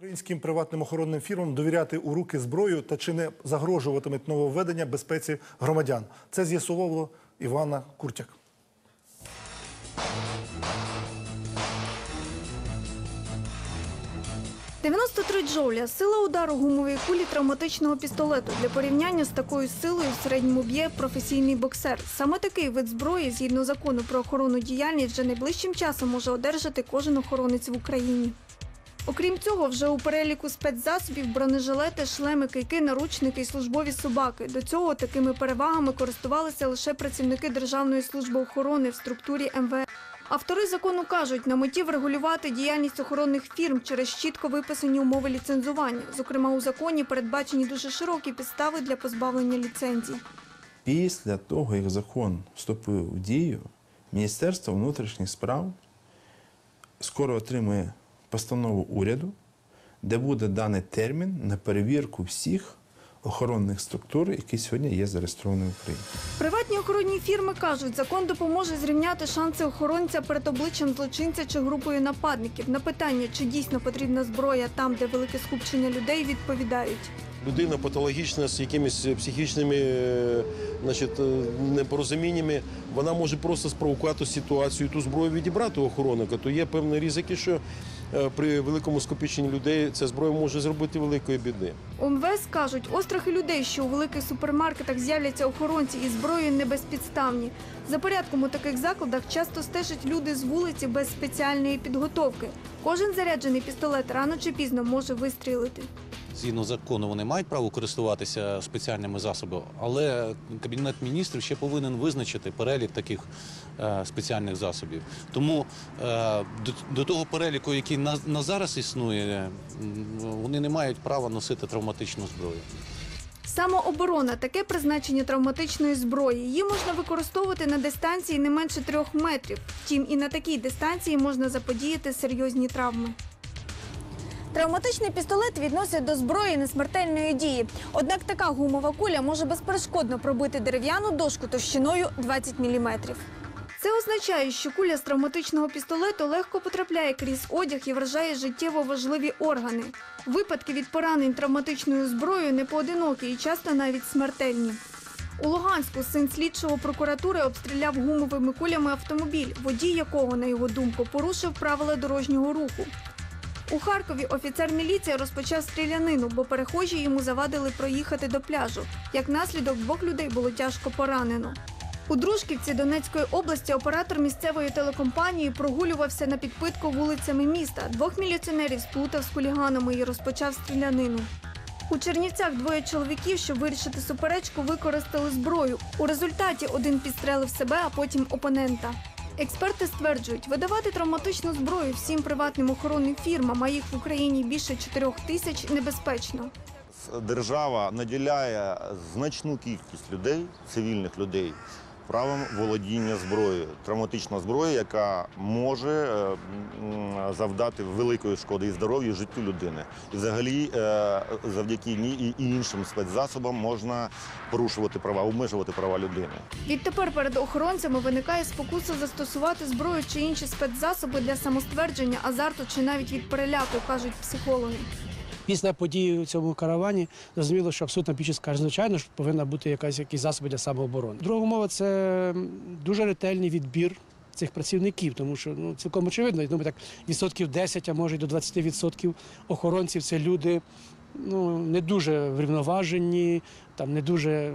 Українським приватним охоронним фірмам довіряти у руки зброю та чи не загрожуватимуть нововведення безпеці громадян. Це з'ясовувало Івана Куртяк. – 93 джоуля – сила удару гумової кулі травматичного пістолету. Для порівняння з такою силою в середньому б'є професійний боксер. Саме такий вид зброї, згідно закону про охоронну діяльність, вже найближчим часом може одержати кожен охоронець в Україні. Окрім цього, вже у переліку спецзасобів бронежилети, шлеми, кийки, наручники і службові собаки. До цього такими перевагами користувалися лише працівники Державної служби охорони в структурі МВС. Автори закону кажуть, на меті врегулювати діяльність охоронних фірм через чітко виписані умови ліцензування. Зокрема, у законі передбачені дуже широкі підстави для позбавлення ліцензій. Після того, як закон вступив в дію, Міністерство внутрішніх справ скоро отримує постанову уряду, де буде даний термін на перевірку всіх охоронних структур, які сьогодні є зареєстровані в Україні. Приватні охоронні фірми кажуть, закон допоможе зрівняти шанси охоронця перед обличчям злочинця чи групою нападників. На питання, чи дійсно потрібна зброя там, де велике скупчення людей, відповідають. Людина патологічна з якимись психічними е, значить, е, непорозуміннями, вона може просто спровокувати ситуацію, ту зброю відібрати у охоронника. То є певні ризики, що при великому скопіченні людей ця зброя може зробити великої біди. У кажуть, острахи людей, що у великих супермаркетах з'являться охоронці із зброєю, не безпідставні. За порядком у таких закладах часто стежать люди з вулиці без спеціальної підготовки. Кожен заряджений пістолет рано чи пізно може вистрілити. Згідно закону, вони мають право користуватися спеціальними засобами, але кабінет міністрів ще повинен визначити перелік таких е, спеціальних засобів. Тому е, до, того переліку, який на зараз існує, вони не мають права носити травматичну зброю. Самооборона таке призначення травматичної зброї. Її можна використовувати на дистанції не менше трьох метрів. Втім, і на такій дистанції можна заподіяти серйозні травми. Травматичний пістолет відносять до зброї несмертельної дії. Однак така гумова куля може безперешкодно пробити дерев'яну дошку товщиною 20 мм. Це означає, що куля з травматичного пістолету легко потрапляє крізь одяг і вражає життєво важливі органи. Випадки від поранень травматичною зброєю не поодинокі і часто навіть смертельні. У Луганську син слідчого прокуратури обстріляв гумовими кулями автомобіль, водій якого, на його думку, порушив правила дорожнього руху. У Харкові офіцер міліції розпочав стрілянину, бо перехожі йому завадили проїхати до пляжу. Як наслідок, двох людей було тяжко поранено. У Дружківці Донецької області оператор місцевої телекомпанії прогулювався на підпитку вулицями міста. Двох міліціонерів сплутав з хуліганами і розпочав стрілянину. У Чернівцях двоє чоловіків, щоб вирішити суперечку, використали зброю. У результаті один підстрелив себе, а потім опонента. Експерти стверджують, видавати травматичну зброю всім приватним охоронним фірмам, а їх в Україні більше 4 тисяч, небезпечно. Держава наділяє значну кількість людей, цивільних людей, правом володіння зброєю, травматична зброя, яка може е, завдати великої шкоди і здоров'ю, і життю людини. І взагалі, е, завдяки ній і іншим спецзасобам можна порушувати права, обмежувати права людини. Відтепер перед охоронцями виникає спокуса застосувати зброю чи інші спецзасоби для самоствердження, азарту чи навіть від переляку, кажуть психологи. Після події у цьому каравані зрозуміло, що абсолютно більшість каже, звичайно, що повинна бути якась якісь засоби для самооборони. Друга умова це дуже ретельний відбір. Цих працівників, тому що ну цілком очевидно, я думаю, так відсотків 10, а може й до 20 відсотків охоронців це люди ну не дуже врівноважені, там не дуже,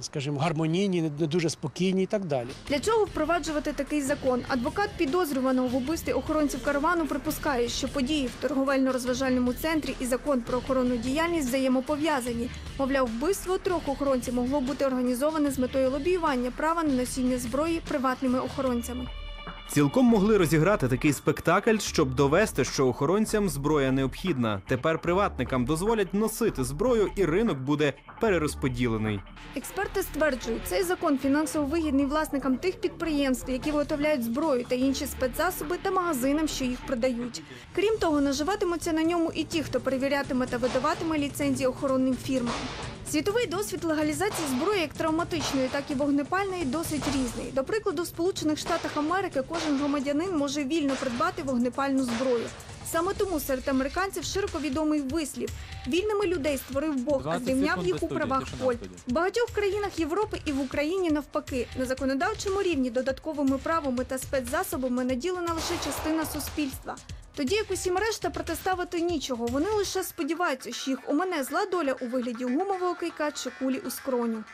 скажімо, гармонійні, не дуже спокійні і так далі. Для чого впроваджувати такий закон? Адвокат підозрюваного в убивстві охоронців каравану припускає, що події в торговельно-розважальному центрі і закон про охоронну діяльність взаємопов'язані. Мовляв, вбивство трьох охоронців могло бути організоване з метою лобіювання права на носіння зброї приватними охоронцями. Цілком могли розіграти такий спектакль, щоб довести, що охоронцям зброя необхідна. Тепер приватникам дозволять носити зброю, і ринок буде перерозподілений. Експерти стверджують, цей закон фінансово вигідний власникам тих підприємств, які виготовляють зброю та інші спецзасоби та магазинам, що їх продають. Крім того, наживатимуться на ньому і ті, хто перевірятиме та видаватиме ліцензії охоронним фірмам. Світовий досвід легалізації зброї як травматичної, так і вогнепальної досить різний. До прикладу, в Сполучених Штатах Америки кожен громадянин може вільно придбати вогнепальну зброю. Саме тому серед американців широко відомий вислів: вільними людей створив Бог, а 20 зрівняв їх у правах воль. В багатьох країнах Європи і в Україні навпаки на законодавчому рівні додатковими правами та спецзасобами наділена лише частина суспільства. Тоді як усім решта протиставити нічого, вони лише сподіваються, що їх у мене зла доля у вигляді гумового кийка чи кулі у скроню.